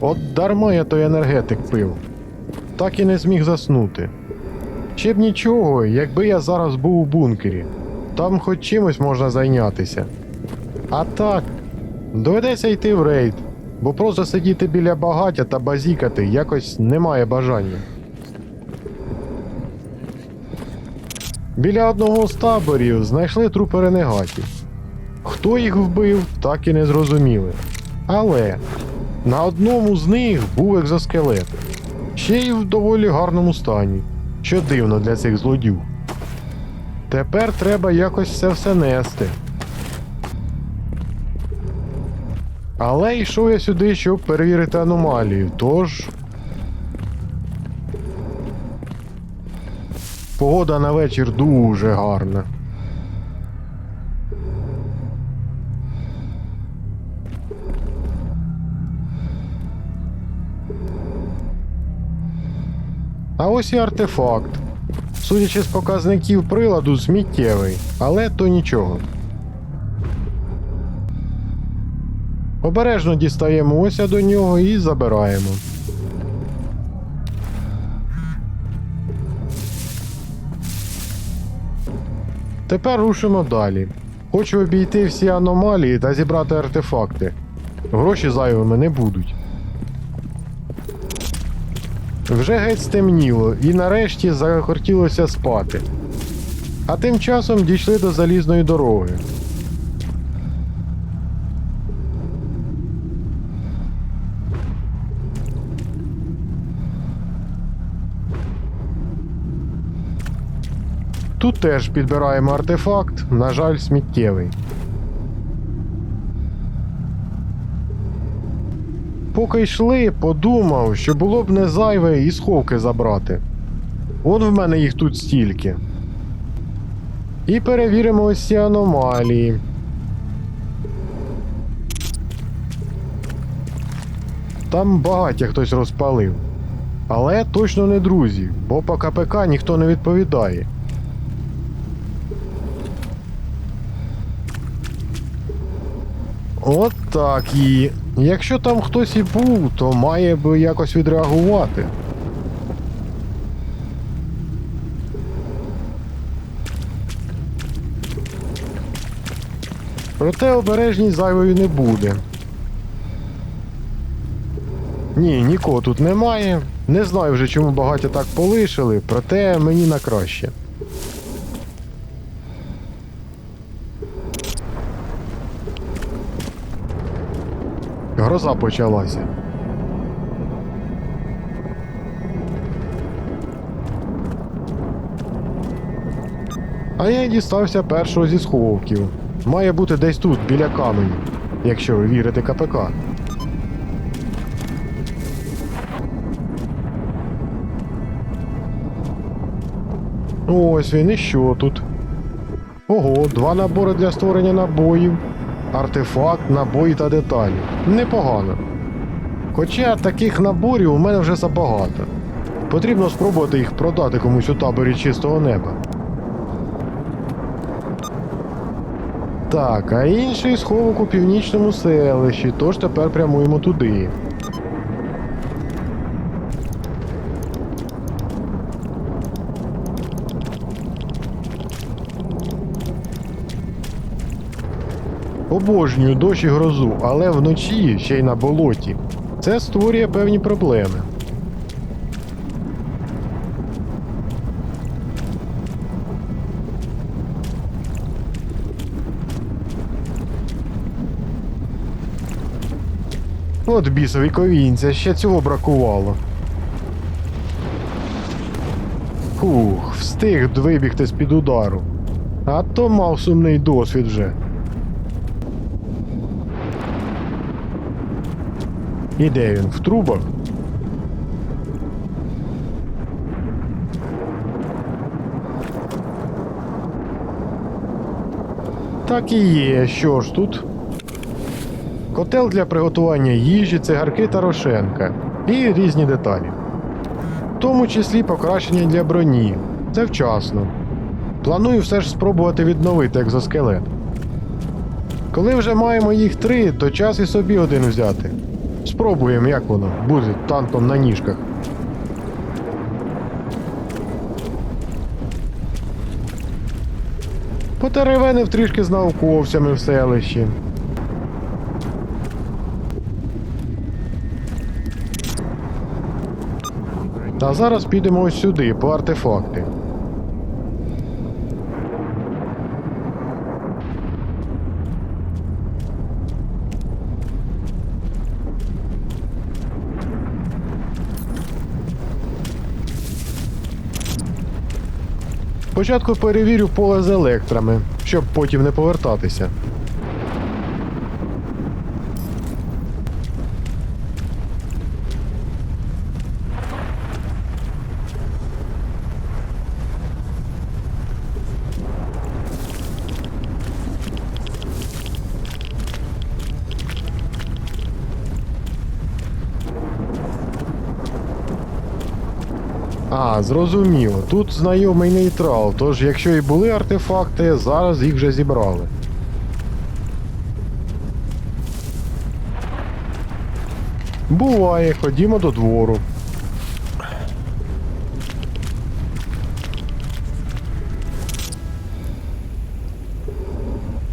От дарма я той енергетик пив. Так і не зміг заснути. Ще б нічого, якби я зараз був у бункері. Там хоч чимось можна зайнятися. А так, доведеться йти в рейд, бо просто сидіти біля багаття та базікати якось немає бажання. Біля одного з таборів знайшли трупи ренегатів. Хто їх вбив, так і не зрозуміли. Але на одному з них був екзоскелет, ще й в доволі гарному стані, що дивно для цих злодюг. Тепер треба якось це все нести. Але йшов я сюди, щоб перевірити аномалію, тож. Погода на вечір дуже гарна. А ось і артефакт. Судячи з показників приладу, сміттєвий, але то нічого. Обережно дістаємося до нього і забираємо. Тепер рушимо далі. Хочу обійти всі аномалії та зібрати артефакти. Гроші зайвими не будуть. Вже геть стемніло, і нарешті захотілося спати. А тим часом дійшли до залізної дороги. Тут теж підбираємо артефакт, на жаль, сміттєвий. Поки йшли, подумав, що було б не зайве і сховки забрати. От в мене їх тут стільки. І перевіримо ось ці аномалії. Там багаття хтось розпалив. Але точно не друзі, бо по КПК ніхто не відповідає. От так і. Якщо там хтось і був, то має би якось відреагувати. Проте обережність зайвою не буде. Ні, нікого тут немає. Не знаю вже, чому багаття так полишили, проте мені на краще. Гроза почалася. А я дістався першого зі сховків. Має бути десь тут, біля каменю, якщо ви вірите КПК. Ось він і що тут. Ого, два набори для створення набоїв. Артефакт, набої та деталі. Непогано. Хоча таких наборів у мене вже забагато. Потрібно спробувати їх продати комусь у таборі чистого неба. Так, а інший сховок у північному селищі, тож тепер прямуємо туди. Обожнюю дощ і грозу, але вночі ще й на болоті. Це створює певні проблеми. От бісові ковінця, ще цього бракувало. Фух, встиг вибігти з-під удару. А то мав сумний досвід вже. І де він? В трубах? Так і є. Що ж тут? Котел для приготування їжі, цигарки та рошенка. І різні деталі. В тому числі покращення для броні. Це вчасно. Планую все ж спробувати відновити екзоскелет. Коли вже маємо їх три, то час і собі один взяти. Спробуємо, як воно буде танком на ніжках. Потеревенив трішки з науковцями в селищі. А зараз підемо ось сюди, по артефакти. Спочатку перевірю поле з електрами, щоб потім не повертатися. А, зрозуміло. Тут знайомий нейтрал, тож якщо і були артефакти, зараз їх вже зібрали. Буває, ходімо до двору.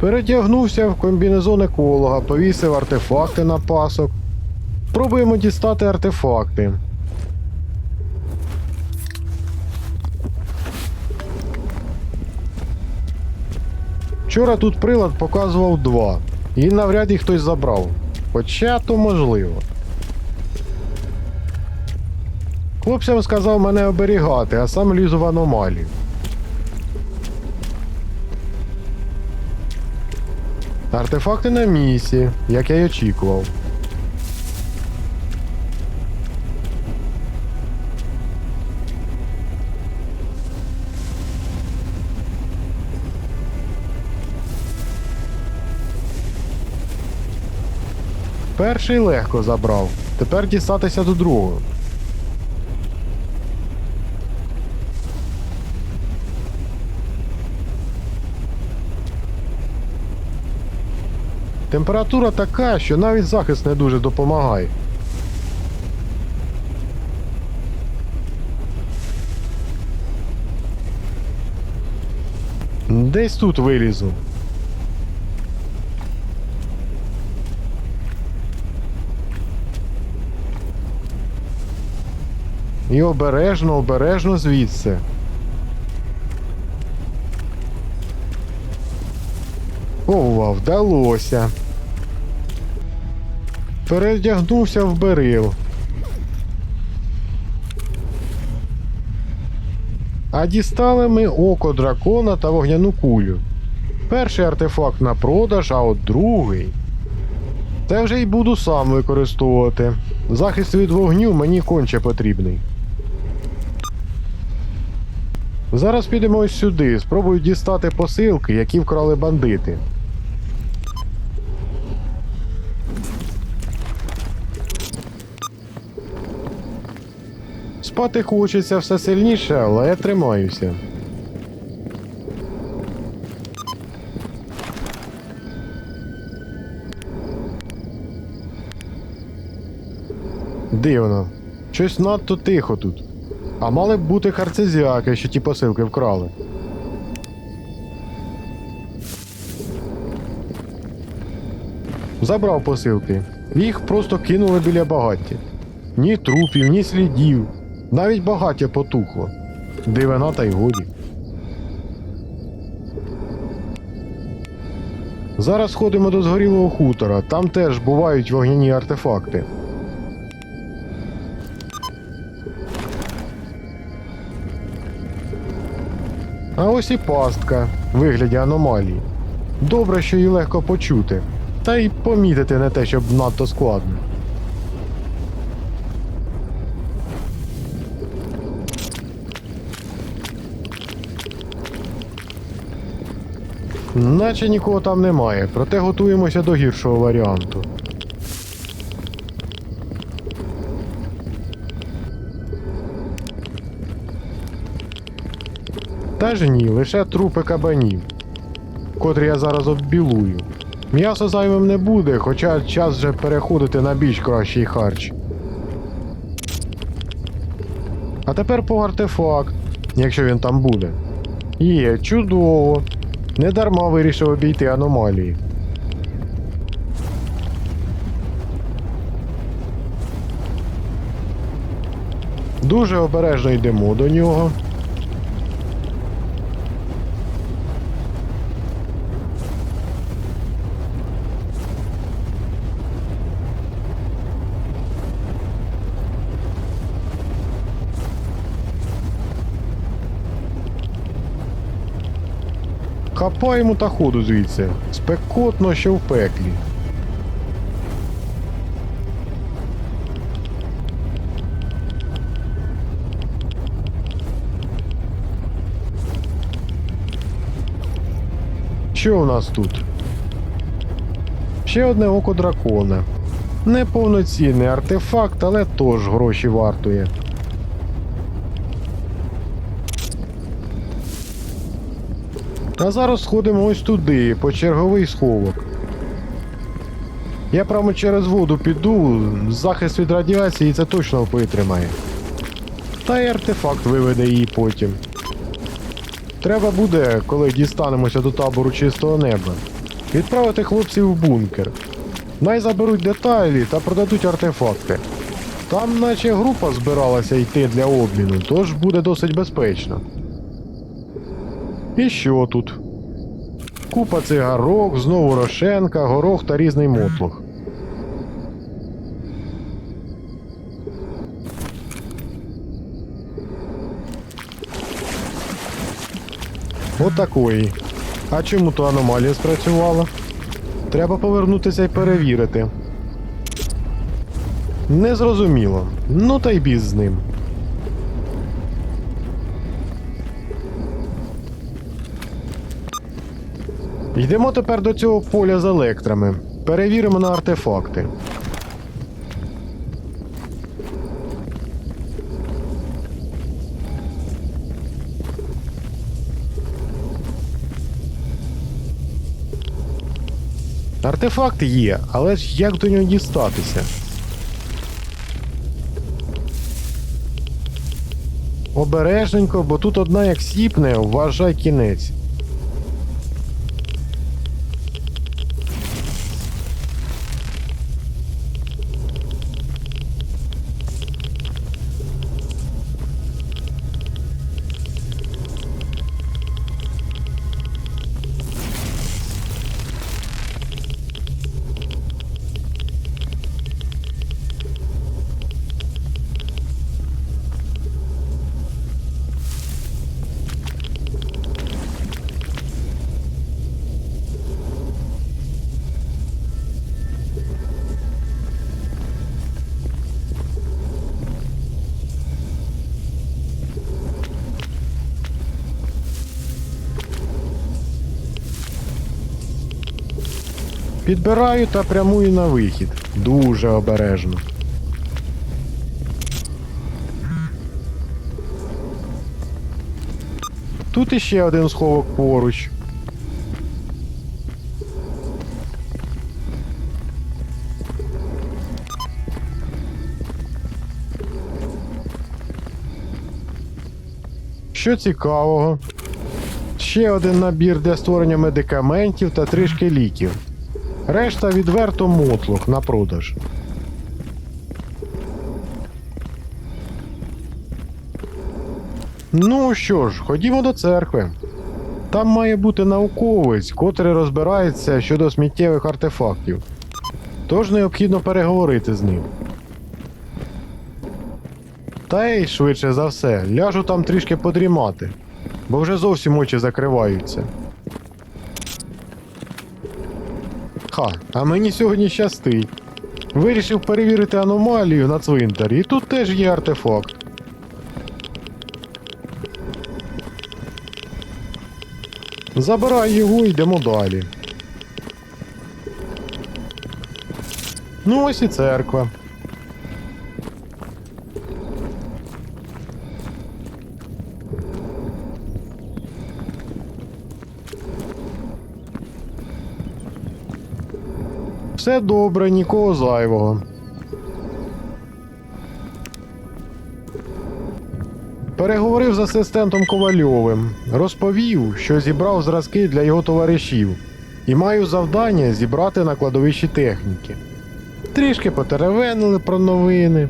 Перетягнувся в комбінезон еколога, повісив артефакти на пасок. Пробуємо дістати артефакти. Вчора тут прилад показував два, і навряд їх хтось забрав. Хоча то можливо. Хлопцям сказав мене оберігати, а сам лізу в аномалію. Артефакти на місці, як я й очікував. Перший легко забрав. Тепер дістатися до другого. Температура така, що навіть захист не дуже допомагає. Десь тут вилізу. І обережно, обережно звідси. Ова, вдалося. Передягнувся в берил. А дістали ми око дракона та вогняну кулю. Перший артефакт на продаж, а от другий. Це вже й буду сам використовувати. Захист від вогню мені конче потрібний. Зараз підемо ось сюди, спробую дістати посилки, які вкрали бандити. Спати хочеться все сильніше, але я тримаюся. Дивно. Щось надто тихо тут. А мали б бути харцезіаки, що ті посилки вкрали. Забрав посилки. Їх просто кинули біля багаття. Ні трупів, ні слідів. Навіть багаття потухло. Дивина та й годі. Зараз ходимо до згорілого хутора. Там теж бувають вогняні артефакти. Ось і пастка в вигляді аномалії. Добре, що її легко почути. Та й помітити не те, щоб надто складно. Наче нікого там немає, проте готуємося до гіршого варіанту. Та ж ні, лише трупи кабанів, котрі я зараз оббілую. М'ясо зайвим не буде, хоча час вже переходити на більш кращий харч. А тепер по артефакт, якщо він там буде. Є, чудово. Недарма вирішив обійти аномалії. Дуже обережно йдемо до нього. Хапаємо та ходу звідси. Спекотно, що в пеклі. Що у нас тут? Ще одне око дракона. Неповноцінний артефакт, але теж гроші вартує. А зараз сходимо ось туди, по черговий сховок. Я прямо через воду піду, захист від радіації це точно витримає. Та й артефакт виведе її потім. Треба буде, коли дістанемося до табору чистого неба, відправити хлопців в бункер. Най заберуть деталі та продадуть артефакти. Там наче група збиралася йти для обміну, тож буде досить безпечно. І що тут? Купа цигарок, знову рошенка, горох та різний мотлох. Отакої. А чому то аномалія спрацювала? Треба повернутися і перевірити. Незрозуміло. Ну та й біз з ним. Йдемо тепер до цього поля з електрами. Перевіримо на артефакти. Артефакт є, але ж як до нього дістатися? Обережненько, бо тут одна як сіпне, вважай кінець. Підбираю та прямую на вихід. Дуже обережно. Тут іще один сховок поруч. Що цікавого? Ще один набір для створення медикаментів та трішки ліків. Решта відверто мотлох на продаж. Ну що ж, ходімо до церкви. Там має бути науковець, котрий розбирається щодо сміттєвих артефактів. Тож необхідно переговорити з ним. Та й швидше за все, ляжу там трішки подрімати, бо вже зовсім очі закриваються. Ха, а мені сьогодні щастить. Вирішив перевірити аномалію на цвинтарі, і тут теж є артефакт. Забирай його, йдемо далі. Ну ось і церква. Все добре, нікого зайвого. Переговорив з асистентом Ковальовим, розповів, що зібрав зразки для його товаришів, і маю завдання зібрати на кладовищі техніки. Трішки потеревенили про новини.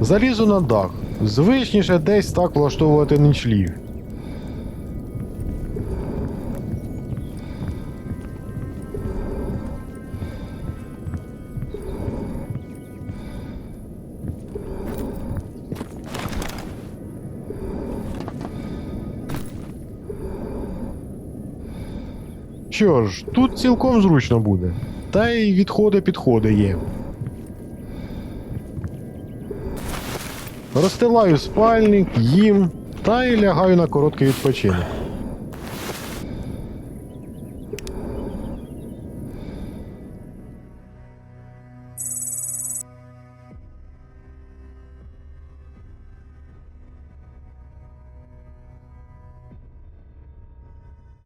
Залізу на дах. Звичніше десь так влаштовувати нічліг. Що ж, тут цілком зручно буде. Та й відходи підходи є. Розстилаю спальник, їм та й лягаю на короткий відпочинок.